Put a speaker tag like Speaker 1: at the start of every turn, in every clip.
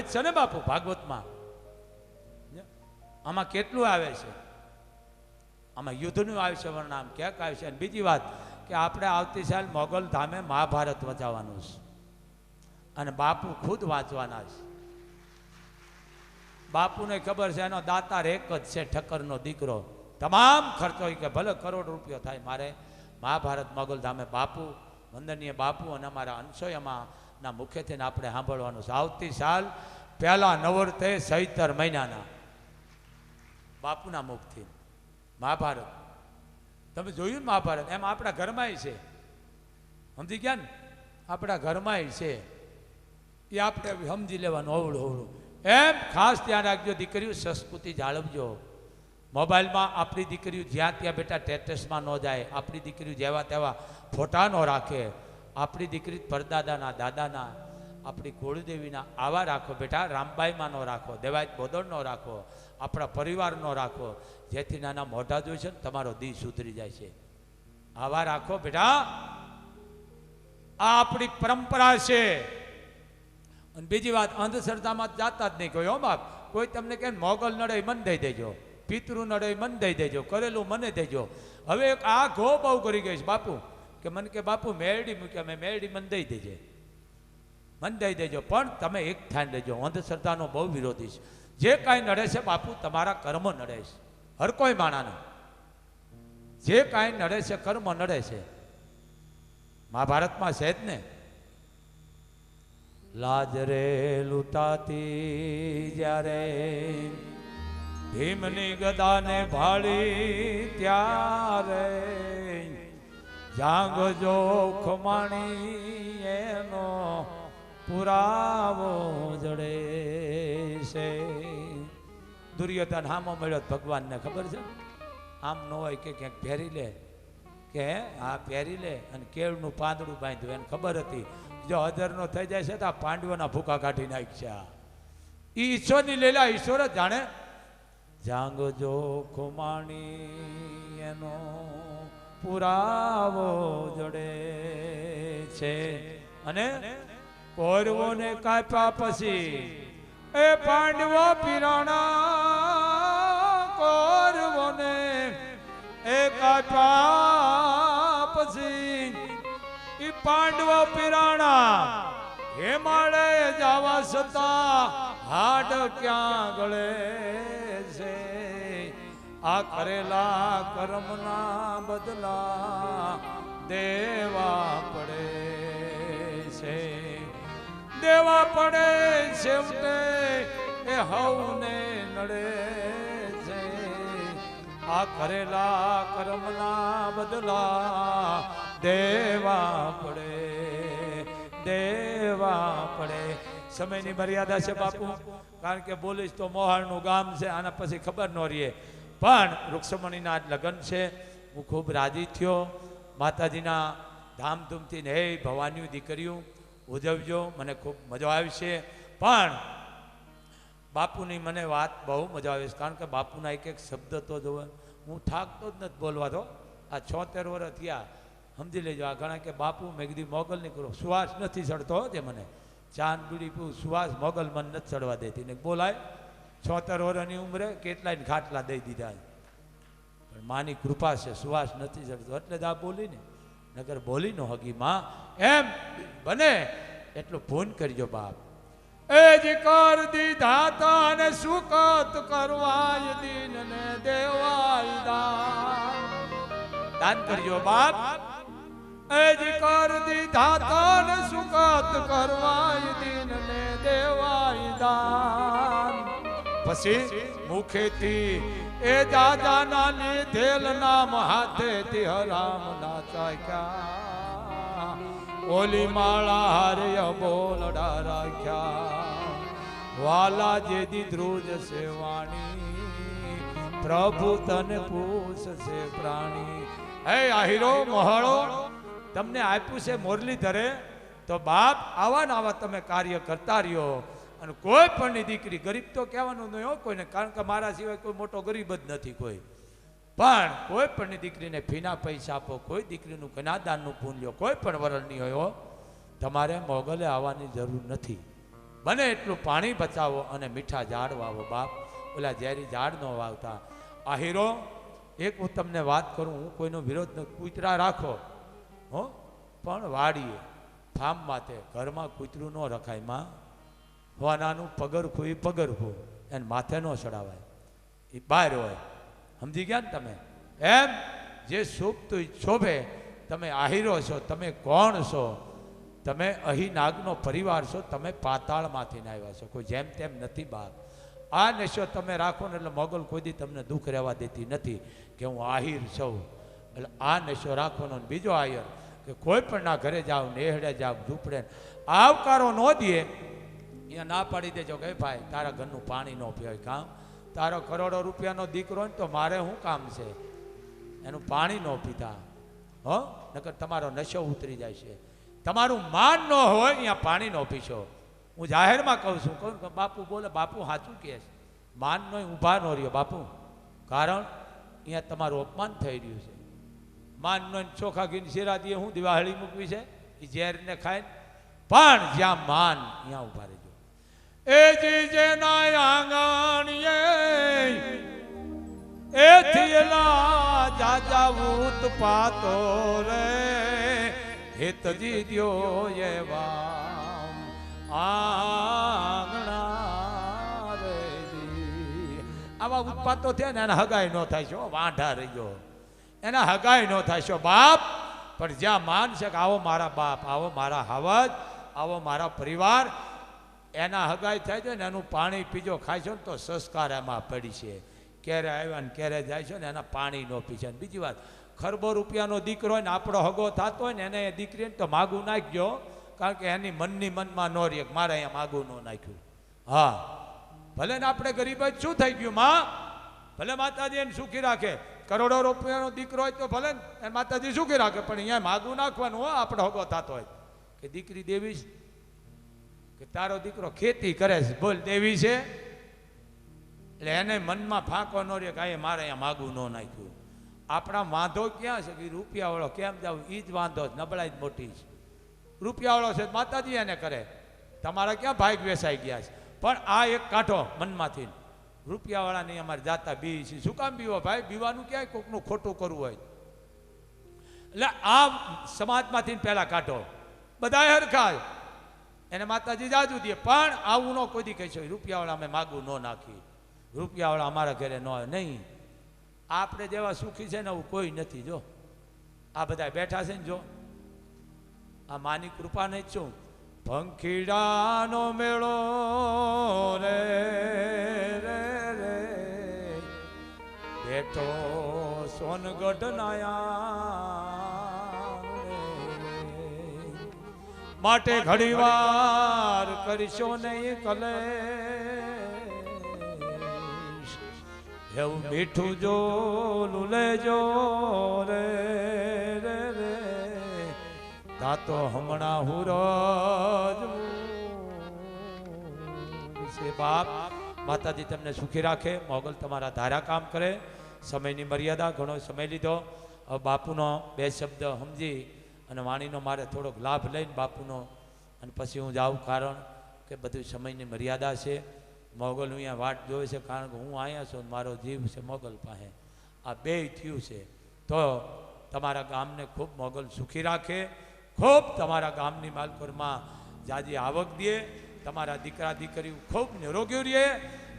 Speaker 1: છે ને બાપુ, ભાગવતમાં? આમાં કેટલું આવે છે? આમાં યુદ્ધનું આવે છે વર્ણામ ક્યાંક આવે છે? અને બીજી વાત કે આપણે આવતી સાલ મોગલ ધામે મહાભારત વચાવવાનું છે. અને બાપુ ખુદ વાંચવાના છે. બાપુને ખબર છે, એનો દાતાર એક જ છે, ઠક્કરનો દીકરો. તમામ ખર્ચો કે ભલે કરોડ રૂપિયો થાય, મારે મહાભારત મોગલ ધામે બાપુ, વંદનીય બાપુ અને અમારા અંશોયમાં ના મુખ્યથી આપણે સાંભળવાનું છે. આવતી સાલ પહેલા નવરતે સૈતર મહિનાના. બાપુના મુખથી. મહાભારત. તમે જોયું મહાભારત? એમ આપણા ઘરમાંય છે. સમજી ગયા ને? આપણા ઘરમાંય છે. એ આપણે સમજી લેવાનું અવળું અવળું એમ ખાસ ધ્યાન રાખજો, દીકરીઓ, સંસ્કૃતિ જાળવજો. મોબાઈલમાં આપણી દીકરીઓ જ્યાં ત્યાં બેટા ટેટસમાં ન જાય, આપણી દીકરીઓ જેવા તેવા ફોટા ન રાખે. આપણી દીકરી પરદાદાના, દાદાના, આપણી કુળદેવીના આવા રાખો બેટા, રામબાઈમાં ન રાખો દેવાય બોદળ ન રાખો, આપણા પરિવારનો રાખો. જેથી નાના મોઢા જોઈ છે ને તમારો દી સુધરી જાય છે. આવા રાખો બેટા. આ આપણી પરંપરા છે. અને બીજી વાત, અંધશ્રદ્ધામાં જાતા જ નહીં કોઈ, હો બાપ. કોઈ તમને કે મોગલ નડે મન દઈ દેજો. પિતૃ નડે મન દઈ દેજો. કરેલું મને દેજો. હવે આ ઘો બહુ કરી ગઈ છે, બાપુ. કે મને કે, બાપુ, મેરડી મૂક્યા મેં મેરડી મન દઈ દેજે. મન દઈ દેજો, પણ તમે એક ધ્યાન દેજો, અંધશ્રદ્ધાનો બહુ વિરોધી છે. જે કાંઈ નડે છે, બાપુ, તમારા કર્મ નડે છે. હર કોઈ માણાને. જે કાંઈ નડે છે, કર્મ નડે છે. મહાભારતમાં છે જ ને? લાજ રે લૂંટાતી જ્યારે ભીમની ગદાને ભાળી ત્યારે જાંગ જો ખમાણી, એનો પુરાવો જડે છે. દુર્યોધન હામો મળ્યો ભગવાનને ખબર છે? આમ ન હોય કે ક્યાંક પહેરી લે, કે હા પહેરી લે અને કેળનું પાંદડું બાંધ્યું એને ખબર હતી. જો અધરનો થઈ જાય છે તો આ પાંડવોના ભૂકા કાઢી નાખશે આ ઈશ્વરની લીલા ઈશ્વર જ જાણે? જાંગ જો ખુમાણી, એનો પુરાવો જડે છે. અને કૌરવોને કાપ્યા પછી એ પાંડવો પીરાણા કૌરવોને એ કાપ્યા પછી એ પાંડવ પીરાણા હેમાળે જવા છતાં હાડ ક્યાં ગળે છે? આ કરેલા કર્મના બદલા દેવા પડે છે. દેવા પડે છેવટે એ હવને નડે છે. આ કરેલા કર્મના બદલા દેવા પડે દેવા પડે. સમયની મર્યાદા છે બાપુ, કારણ કે બોલીશ તો મોહાળનું ગામ છે, આના પછી ખબર ન રહીએ પણ વૃક્ષમણીના આજ લગ્ન છે. હું ખૂબ રાજી થયો. માતાજીના ધામધૂમથી ને ભવાની દીકરીઓ, ઉજવજો, મને ખૂબ મજા આવશે પણ બાપુની મને વાત બહુ મજા આવે છે. કારણ કે બાપુના એક એક શબ્દ તો જોવે હું થાકતો જ નથી બોલવા તો આ છોતેર વર્ષ થયા. સમજી લેજો, આ ઘણા કે બાપુ મેં કીધું મોગલ નહીં કરો સુવાસ નથી ચડતો તે મને. ચાંદ બીડી પીવું સુવાસ મોગલ મન નથી ચડવા દેતી. ને બોલાય છોતેર વર્ષની ઉંમરે કેટલાય ખાટલા દઈ દીધા પણ માની કૃપા છે, સુવાસ નથી જડતો એટલે જ આ બોલી ને નગર બોલી નો હગી માં. એમ બને, એટલું ફોન કરજો બાપ. એ જ કર દીધા તને સુકત કરવાય દીન ને દેવાય દાન. દાન કરજો બાપ. એ જ કર દીધા તને સુકત કરવાય દિન ને દેવાય દાન. પછી મુખેથી એ દાદાના લીધેલ નામ હાથેથી હરામ ના ચાખ્યા ઓલી માળા હારે બોલડા રાખ્યા વાલા જેદી ધ્રુજ છે વાણી પ્રભુ તને પૂછશે પ્રાણી. હે આહિરો, મહાળો, તમને આપ્યું છે મુરલીધરે? તો બાપ, આવા ને આવા તમે કાર્ય કરતા રહ્યો. અને કોઈ પણની દીકરી ગરીબ તો કહેવાનું નહીં હો કોઈને, કારણ કે મારા સિવાય કોઈ મોટો ગરીબ જ નથી કોઈ. પણ કોઈ પણ દીકરીને ફીના પૈસા આપો, કોઈ દીકરીનું કનાદાનનું પૂન કોઈ પણ વરણની હોય તમારે મોગલે આવવાની જરૂર નથી. બને એટલું પાણી બચાવો અને મીઠા ઝાડ વાવો બાપ. ઓલા ઝેરી ઝાડ ન વાવતા. આહીરો, એક હું તમને વાત કરું, હું કોઈનો વિરોધ ન, કૂતરા રાખો, હો. પણ વાડીએ, ફાર્મ માટે ઘરમાં કૂતરું ન રખાયમાં. હોનાનું પગરખું એ પગરખું એને માથે ન ચડાવાય. એ બહાર હોય. સમજી ગયા ને તમે? એમ જે શોભતું શોભે, તમે આહીરો છો, તમે કોણ છો? તમે અહીં નાગનો પરિવાર છો, તમે પાતાળમાંથી આવ્યા છો. કોઈ જેમ તેમ નથી બહાર આ નશો તમે રાખો ને એટલે મોગલ કોઈ તમને દુઃખ રહેવા દેતી નથી કે હું આહીર છું. એટલે આ નશો રાખવાનો બીજો આયર કે કોઈ પણ ના ઘરે જાઓ નેહડે જાઓ ઝૂંપડે આવકારો ન દે અહીંયા ના પાડી દેજો કે ભાઈ, તારા ઘરનું પાણી ન પીવાય કામ. તારો કરોડો રૂપિયાનો દીકરો ને તો મારે શું કામ છે? એનું પાણી ન પીતા. હો? નકર તમારો નશો ઉતરી જાય છે. તમારું માન ન હોય, અહીંયા પાણી ન પીશો. હું જાહેરમાં કહું છું, કહું બાપુ, બોલે, બાપુ સાચું કહે છે. માન નો ઊભા ન રહ્યો, બાપુ. કારણ, અહીંયા તમારું અપમાન થઈ રહ્યું છે. માન નો ચોખા ઘીન શેરા દીએ હું દિવાળી મૂકવી છે? એ ઝેરને ખાય પણ જ્યાં માન, ત્યાં ઊભા રહેજો. એ જી જેના આંગણીએ એ થયેલા જાજા ઉત્પાતો રે. હિતજી દ્યો એવા આંગણા રે આવા ઉત્પાતો થયા ને એના હગાઈ ન થાય છો વાંઢા રહી ગયો. એના હગાઈ ન થાય છો બાપ. પણ જ્યાં માન છે કે આવો મારા બાપ, આવો મારા હવજ, આવો મારા પરિવાર એના હગાઈ થાય છે ને એનું પાણી પીજો, ખાય છો ને તો સંસ્કાર એમાં પડી છે. ક્યારે આવ્યા ને ક્યારે જાય છે ને એના પાણી ન પીશે અને બીજી વાત, ખરબો રૂપિયાનો દીકરો હોય ને આપણો હગો થતો હોય ને એને દીકરીને તો માગું નાખજો, કારણ કે એની મનની મનમાં ન રહે મારે અહીંયા માગું ન નાખ્યું. હા, ભલે ને આપણે ગરીબ જ શું થઈ ગયું, માં? ભલે માતાજી એને સુખી રાખે. કરોડો રૂપિયાનો દીકરો હોય તો ભલે ને એ માતાજી સુખી રાખે, પણ અહીંયા માગું નાખવાનું હો, આપણો હગો થતો હોય. કે દીકરી દેવી કે તારો દીકરો ખેતી કરે છે, બોલ દેવી છે? એટલે એને મનમાં ફાંકો ન રહે કાંઈ મારે અહીંયા માગું ન નાખ્યું. આપણા વાંધો ક્યાં છે કે રૂપિયાવાળો કેમ જાવ એ જ વાંધો છે, નબળાઈ જ મોટી છે. રૂપિયાવાળો છે માતાજી એને કરે. તમારા ક્યાં ભાગ વેસાઈ ગયા છે? પણ આ એક કાંઠો મનમાંથી. રૂપિયાવાળાની અમારે જાતા બી છે. શું કામ બીવો ભાઈ? બીવાનું ક્યાંય કોકનું ખોટું કરવું હોય? એટલે આ સમાજમાંથી પહેલા કાઢો બધા હરખા એને માતાજી જાજુ દે, પણ આવું ન કોઈ દી કહીશો રૂપિયાવાળા અમે માગું ન નાખી. રૂપિયાવાળા અમારા ઘરે ન હોય નહીં. આપણે જેવા સુખી છે ને એવું કોઈ નથી, જો. આ બધા બેઠા છે ને જો. આ માની કૃપા નહીં છું. પંખીડાનો મેળો રે રે રે. બેઠો સોનગઢ નાયા માટે ઘડીવાર કરશો નહીં કલે એવું મીઠું જો લેજો રે રે રે. તા હમણાં હુરજ છે બાપ. માતાજી તમને સુખી રાખે મોગલ તમારા ધારા કામ કરે. સમયની મર્યાદા ઘણો સમય લીધો. બાપુનો બે શબ્દ સમજી અને વાણીનો મારે થોડોક લાભ લઈને બાપુનો. અને પછી હું જાઉં કારણ કે બધું સમયની મર્યાદા છે. મોગલ અહીંયા વાટ જોવે છે કારણ કે હું અહીંયા છું મારો જીવ છે મોગલ પાસે. આ બે થયું છે. તો તમારા ગામને ખૂબ મોગલ સુખી રાખે. ખૂબ તમારા ગામની માલકોરમાં જાજી આવક દે. તમારા દીકરા દીકરીઓ ખૂબ નિરોગી રહે.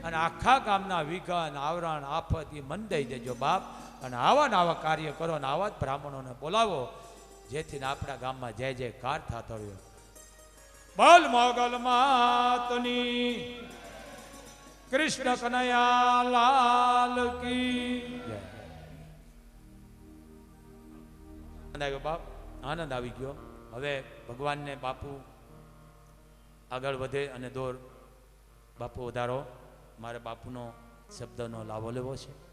Speaker 1: અને આખા ગામના વિઘન આવરણ, આફત એ મન દઈ દેજો બાપ. અને આવા ને આવા કાર્ય કરો અને આવા જ બ્રાહ્મણોને બોલાવો. જેથી આપણા ગામમાં જય જયકાર થતો રહ્યો. બોલ મોગલ માતની કૃષ્ણ કનૈયા લાલ કી. આનંદ આવ્યો બાપ આનંદ આવી ગયો. હવે ભગવાનને બાપુ આગળ વધે અને દોર બાપુ વધારો. મારે બાપુનો શબ્દનો લાભો લેવો છે.